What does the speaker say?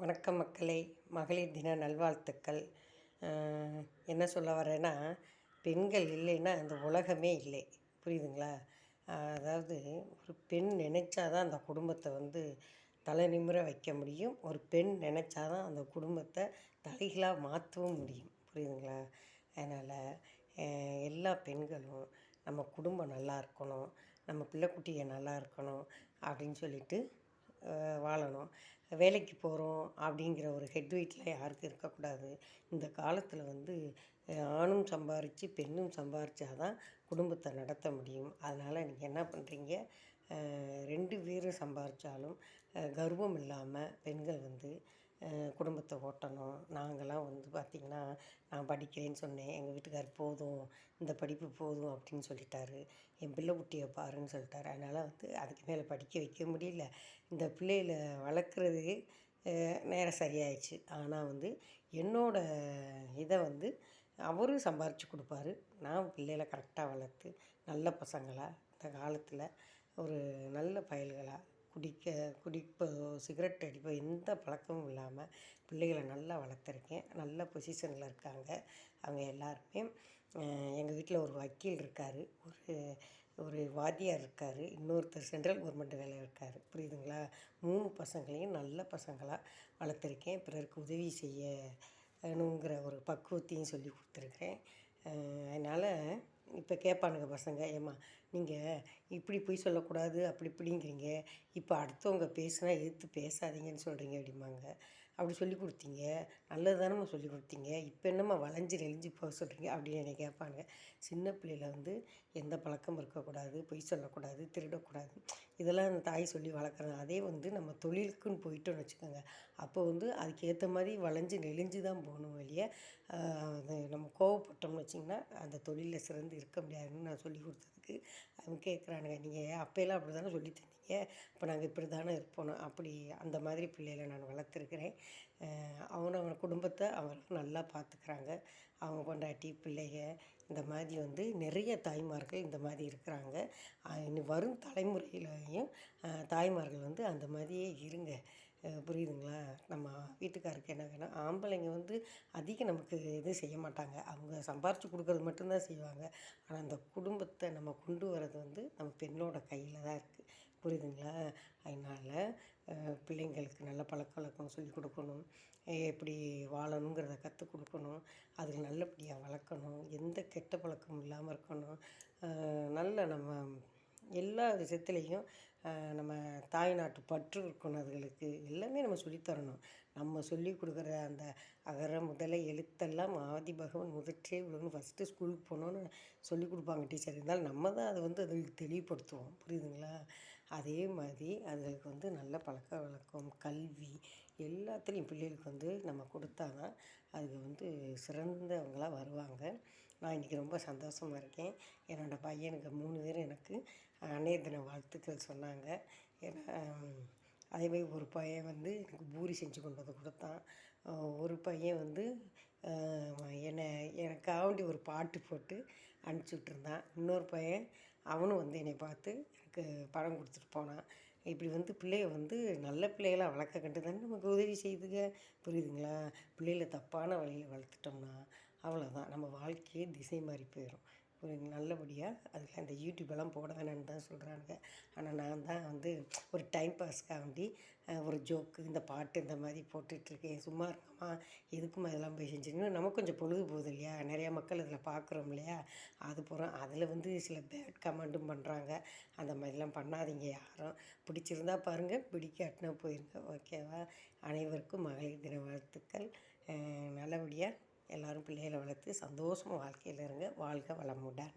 வணக்கம் மக்களே மகளிர் தின நல்வாழ்த்துக்கள். என்ன சொல்ல வரேன்னா பெண்கள் இல்லைன்னா அந்த உலகமே இல்லை. புரியுதுங்களா? அதாவது ஒரு பெண் நினைச்சாதான் அந்த குடும்பத்தை வந்து தலை நிமிர வைக்க முடியும். ஒரு பெண் நினைச்சாதான் அந்த குடும்பத்தை தலைகளாக மாற்றவும் முடியும். புரியுதுங்களா? அதனால் எல்லா பெண்களும் நம்ம குடும்பம் நல்லா இருக்கணும் நம்ம பிள்ளைக்குட்டியை நல்லா இருக்கணும் அப்படின்னு சொல்லிட்டு வாழணும். வேலைக்கு போகிறோம் அப்படிங்கிற ஒரு ஹெட் வெயிட்டில் யாருக்கும் இருக்கக்கூடாது. இந்த காலத்தில் வந்து ஆணும் சம்பாரித்து பெண்ணும் சம்பாரிச்சாதான் குடும்பத்தை நடத்த முடியும். அதனால் நீங்கள் என்ன பண்ணுறீங்க ரெண்டு பேரும் சம்பாரித்தாலும் கர்வம் இல்லாமல் பெண்கள் வந்து குடும்பத்தை ஓட்டணும். நாங்கள்லாம் வந்து பார்த்திங்கன்னா நான் படிக்கிறேன்னு சொன்னேன். எங்கள் வீட்டுக்கார் போதும் இந்த படிப்பு போதும் அப்படின்னு சொல்லிட்டாரு. என் பிள்ளை குட்டியை பாருன்னு சொல்லிட்டாரு. அதனால் வந்து அதுக்கு மேலே படிக்க வைக்க முடியல. இந்த பிள்ளைகளை வளர்க்குறது நேரம் சரியாயிடுச்சு. ஆனால் வந்து என்னோடய இதை வந்து அவரும் சம்பாரித்து கொடுப்பாரு. நான் பிள்ளைகளை கரெக்டாக வளர்த்து நல்ல பசங்களாக இந்த காலத்தில் ஒரு நல்ல பயல்களாக குடிக்க குடிப்போ சிகரெட் அடிப்போ எந்த பழக்கமும் இல்லாமல் பிள்ளைகளை நல்லா வளர்த்துருக்கேன். நல்ல பொசிஷனில் இருக்காங்க. அவங்க எல்லாருமே எங்கள் வீட்டில் ஒரு வக்கீல் இருக்கார். ஒரு ஒரு வாத்தியார் இருக்கார். இன்னொருத்தர் சென்ட்ரல் கவர்மெண்ட் வேலை இருக்கார். புரியுதுங்களா? மூணு பசங்களையும் நல்ல பசங்களாக வளர்த்துருக்கேன். பிறருக்கு உதவி செய்யணுங்கிற ஒரு பக்குவத்தையும் சொல்லி கொடுத்துருக்குறேன். அதனால் இப்போ கேட்பானுங்க பசங்க ஏம்மா நீங்கள் இப்படி போய் சொல்லக்கூடாது அப்படி இப்படிங்கிறீங்க. இப்போ அடுத்தவங்க பேசுனா எதிர்த்து பேசாதீங்கன்னு சொல்கிறீங்க அப்படிம்பாங்க. அப்படி சொல்லி கொடுத்தீங்க. நல்லது தானம்மா சொல்லி கொடுத்தீங்க. இப்போ என்னம்மா வளைஞ்சு நெளிஞ்சு போக சொல்கிறீங்க அப்படின்னு என்னை கேட்பாங்க சின்ன பிள்ளையில வந்து எந்த பழக்கம் இருக்கக்கூடாது பொய் சொல்லக்கூடாது திருடக்கூடாது. இதெல்லாம் அந்த தாய் சொல்லி வளர்க்குறாங்க அதே வந்து நம்ம தொழிலுக்குன்னு போயிட்டோம்னு வச்சுக்கோங்க. அப்போ வந்து அதுக்கேற்ற மாதிரி வளைஞ்சு நெளிஞ்சு தான் போகணும் வெளியே அது நம்ம கோவப்பட்டோம்னு வச்சிங்கன்னா அந்த தொழிலில் சிறந்து இருக்க முடியாதுன்னு நான் சொல்லி கொடுத்ததுக்கு அவங்க கேட்குறானுங்க. நீங்கள் அப்போயெல்லாம் அப்படி தானே சொல்லி தந்தீங்க? இப்போ நாங்கள் இப்படி தானே இருப்போம் அப்படி அந்த மாதிரி பிள்ளைகளை நான் வளர்த்துருக்குறேன். அவனை அவன் குடும்பத்தை அவங்க நல்லா பார்த்துக்கிறாங்க. அவங்க கொண்டாட்டி பிள்ளைக இந்த மாதிரி வந்து நிறைய தாய்மார்கள் இந்த மாதிரி இருக்கிறாங்க. இனி வரும் தலைமுறையிலையும் தாய்மார்கள் வந்து அந்த மாதிரியே இருங்க. புரியுதுங்களா? நம்ம வீட்டுக்காருக்கு என்ன வேணும்? ஆம்பளைங்க வந்து அதிகம் நமக்கு எதுவும் செய்ய மாட்டாங்க. அவங்க சம்பாரித்து கொடுக்குறது மட்டும்தான் செய்வாங்க. ஆனால் அந்த குடும்பத்தை நம்ம கொண்டு வர்றது வந்து நம்ம பெண்ணோட கையில் தான் இருக்குது புரியுதுங்களா? அதனால் பிள்ளைங்களுக்கு நல்ல பழக்க வழக்கம் சொல்லிக் கொடுக்கணும். எப்படி வாழணுங்கிறத கற்றுக் கொடுக்கணும். அதுக்கு நல்லபடியாக வளர்க்கணும். எந்த கெட்ட பழக்கமும் இல்லாமல் இருக்கணும். நல்ல நம்ம எல்லா விஷயத்துலேயும் நம்ம தாய்நாட்டு பற்று இருக்கணும் அதுகளுக்கு. எல்லாமே நம்ம சொல்லித் தரணும். நம்ம சொல்லி கொடுக்குற அந்த அகர முதல எழுத்தெல்லாம் ஆதி பகவன் முதற்றே உலகம்னு ஃபஸ்ட்டு ஸ்கூலுக்கு போனோன்னு சொல்லி கொடுப்பாங்க டீச்சர் இருந்தாலும் நம்ம தான் அதை வந்து அதை தெளிவுபடுத்துவோம். புரியுதுங்களா? அதே மாதிரி அதுகளுக்கு வந்து நல்ல பழக்க வழக்கம் கல்வி எல்லாத்துலேயும் பிள்ளைகளுக்கு வந்து நம்ம கொடுத்தா தான் அதுங்க வந்து சிறந்தவங்களாக வருவாங்க. நான் இன்றைக்கி ரொம்ப சந்தோஷமாக இருக்கேன். என்னோடய பையனுக்கு மூணு பேரும் எனக்கு அன்னைய தின வாழ்த்துக்கள் சொன்னாங்க. ஏன்னா அதே மாதிரி ஒரு பையன் வந்து எனக்கு பூரி செஞ்சு கொண்டு வந்து கொடுத்தான். ஒரு பையன் வந்து என்னை என்னை எனக்காண்டி ஒரு பாட்டு போட்டு அனுப்பிச்சி விட்ருந்தான் இன்னொரு பையன் அவனும் வந்து என்னை பார்த்து எனக்கு பழம் கொடுத்துட்டு போனான் இப்படி வந்து பிள்ளைய வந்து நல்ல பிள்ளைகளாக வளர்க்க கண்டு தானே நமக்கு உதவி செய்துங்க. புரியுதுங்களா? பிள்ளைகளை தப்பான வழியில் வளர்த்துட்டோம்னா அவ்வளோதான் நம்ம வாழ்க்கையே திசை மாறி போயிடும் ஒரு நல்லபடியாக அதில் அந்த யூடியூப்பெல்லாம் போட வேணான்னு தான் சொல்கிறானுங்க ஆனால் நான் தான் வந்து ஒரு டைம் பாஸ்க்காண்டி வேண்டி ஒரு ஜோக்கு இந்த பாட்டு இந்த மாதிரி போட்டுட்ருக்கேன் சும்மா இருக்கமா? எதுக்கும் இதெல்லாம் போய் செஞ்சுன்னு நமக்கு கொஞ்சம் பொழுது போகுது இல்லையா? நிறையா மக்கள் இதில் பார்க்குறோம் இல்லையா? அது போகிறோம் அதில் வந்து சில பேட் கமெண்ட்டும் பண்ணுறாங்க அந்த மாதிரிலாம் பண்ணாதீங்க யாரும். பிடிச்சிருந்தா பாருங்கள் பிடிக்காட்டினா போயிருங்க. ஓகேவா அனைவருக்கும் மகளிர் தின வாழ்த்துக்கள். நல்லபடியாக எல்லோரும் பிள்ளைகளை வளர்த்து சந்தோஷமாக வாழ்க்கையில் இருங்க. வாழ்க வளமுடன்.